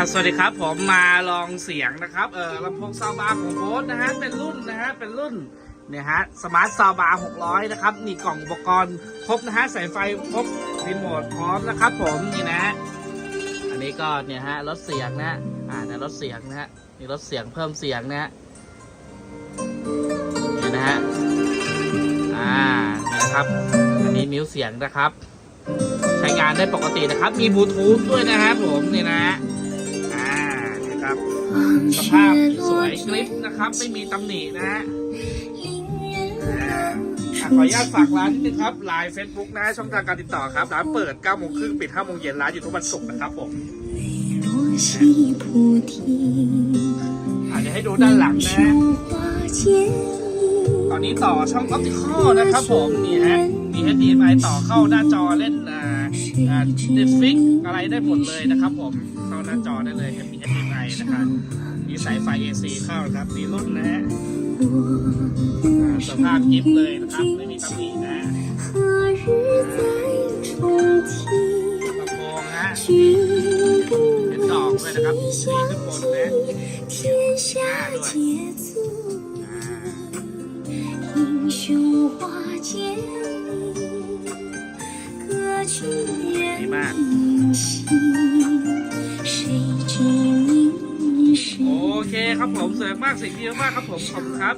อะสวัสดีครับผมมาลองเสียงนะครับเออลำโพงซาวบาร์ของโบสนะฮะเป็นรุ่นนะฮะเป็นรุ่นเนี่ยฮะสมาร์ทซาวบาร์600 นะครับนี่กล่องอุปกรณ์ครบนะฮะสายไฟครบรีโมทพร้อมนะครับผมนี่นะฮะอันนี้ก็เนี่ยฮะลดเสียงนะฮะอ่านี่ลดเสียงนะฮะนี่ลดเสียงเพิ่มเสียงนะฮะนี่นะฮะอ่านี่นะครับอันนี้นิ้วเสียงนะครับใช้งานได้ปกตินะครับ มีบลูทูธด้วยนะครับผมนี่นะฮะ สภาพสวยกริปนะครับ ไม่มีตำหนินะฮะขออนุญาตฝากร้านนิดนึงครับไลน์เฟซบุ๊กนะช่องทางการติดต่อครับร้านเปิด9โมงครึ่งปิด5โมงเย็นร้านอยู่ทุกวันศุกร์นะครับผมอาจจะให้ดูด้านหลังนะ ตอนนี้ต่อช่องออปติคอลนะครับผมนี่ฮะมี HDMI ต่อเข้าหน้าจอเล่นอ่าอ่าเดฟิกอะไรได้หมดเลยนะครับผมเข้าหน้าจอได้เลยมี HDMI นะครับมีสายไฟ AC เข้าครับมีรุ่นนะฮะสภาพยิบเลยนะครับไม่มีตำหนินะละเป็นดอกเลยนะครับสีขึ้นบนนะอ่ด้วย 间歌曲人明心，谁知名 โอ 是 เคครับผมสวยมากเสียงดีมากครับผมขอบคุณครับ